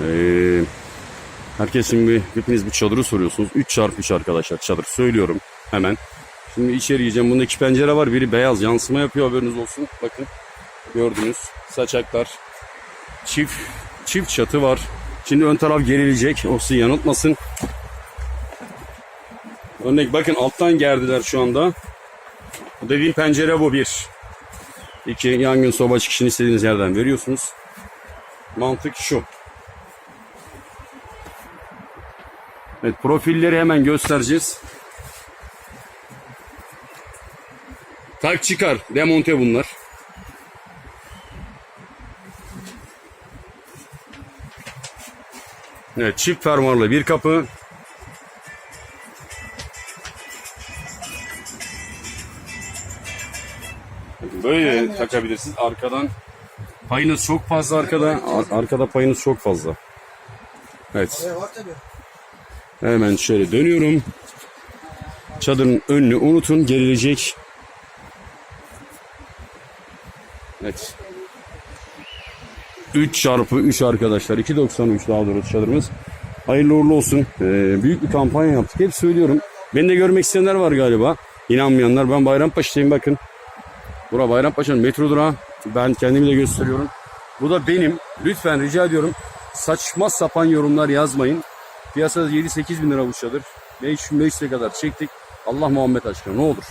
Ee, herkes şimdi hepiniz bu çadırı soruyorsunuz. 3 çarpı 3 arkadaşlar çadır söylüyorum hemen. Şimdi içeri gireceğim. Bunda iki pencere var. Biri beyaz yansıma yapıyor haberiniz olsun. Bakın gördünüz saçaklar. Çift çift çatı var. Şimdi ön taraf gerilecek. O sizi yanıltmasın. Örnek bakın alttan gerdiler şu anda. Bu dediğim pencere bu bir. İki yangın soba çıkışını istediğiniz yerden veriyorsunuz. Mantık şu. Evet profilleri hemen göstereceğiz. Tak çıkar. Demonte bunlar. Evet çift fermuarlı bir kapı. Böyle takabilirsiniz. Arkadan payınız çok fazla arkada. Ar- arkada payınız çok fazla. Evet. E, var tabii. Hemen şöyle dönüyorum. Çadırın önünü unutun. Gerilecek. Evet. 3 çarpı 3 arkadaşlar. 2.93 daha doğrusu çadırımız. Hayırlı uğurlu olsun. Ee, büyük bir kampanya yaptık. Hep söylüyorum. Beni de görmek isteyenler var galiba. İnanmayanlar. Ben Bayrampaşa'dayım bakın. Bura Bayrampaşa'nın metro durağı. Ben kendimi de gösteriyorum. Bu da benim. Lütfen rica ediyorum. Saçma sapan yorumlar yazmayın. Piyasada 7-8 bin lira bu çadır. 5 5 kadar çektik. Allah Muhammed aşkına ne olur.